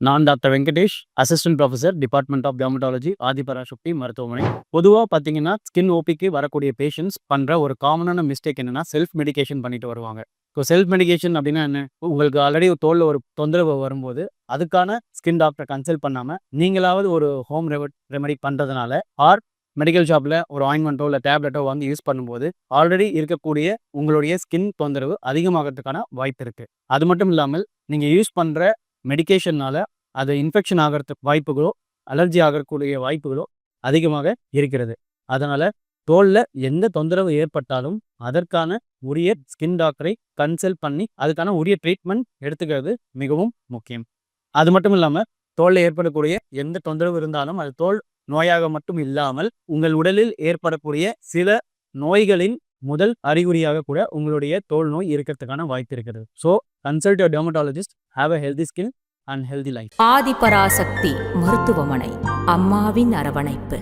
நான் doctor Venkatesh assistant professor department of dermatology Adhiparasakthi மருத்துவமனை. பொதுவாக பார்த்தீங்கன்னா ஸ்கின் ஓபிக்கு வரக்கூடிய பேஷண்ட்ஸ் பண்ணுற ஒரு காமனான மிஸ்டேக் என்னென்னா செல்ஃப் மெடிகேஷன் பண்ணிட்டு வருவாங்க. ஸோ செல்ஃப் மெடிகேஷன் அப்படின்னா என்ன? உங்களுக்கு ஆல்ரெடி தோலில் ஒரு தொந்தரவு வரும்போது அதுக்கான ஸ்கின் டாக்டரை கன்சல்ட் பண்ணாமல் நீங்களாவது ஒரு ஹோம் ரெமெடி பண்ணுறதுனால ஆர் மெடிக்கல் ஷாப்பில் ஒரு ஆயின்மெண்ட்டோ இல்லை டேப்லெட்டோ வாங்கி யூஸ் பண்ணும்போது ஆல்ரெடி இருக்கக்கூடிய உங்களுடைய ஸ்கின் தொந்தரவு அதிகமாகிறதுக்கான வாய்ப்பு இருக்குது அது மட்டும் இல்லாமல் நீங்கள் யூஸ் பண்ணுற மெடிகேஷன்னால அது இன்ஃபெக்ஷன் ஆகிறதுக்கு வாய்ப்புகளோ அலர்ஜி ஆகக்கூடிய வாய்ப்புகளோ அதிகமாக இருக்கிறது. அதனால் தோலில் எந்த தொந்தரவு ஏற்பட்டாலும் அதற்கான உரிய ஸ்கின் டாக்டரை கன்சல்ட் பண்ணி அதுக்கான உரிய ட்ரீட்மெண்ட் எடுத்துக்கிறது மிகவும் முக்கியம். அது மட்டும் இல்லாமல் தோலில் ஏற்படக்கூடிய எந்த தொந்தரவு இருந்தாலும் அது தோல் நோயாக மட்டும் இல்லாமல் உங்கள் உடலில் ஏற்படக்கூடிய சில நோய்களின் முதல் அறிகுறியாக கூட உங்களுடைய தோல் நோய் இருக்கிறதுக்கான வாய்ப்பு இருக்கிறது so consult dermatologist have a healthy skin and healthy life Adhiparasakthi மருத்துவமனை. அம்மாவின் அரவணைப்பு.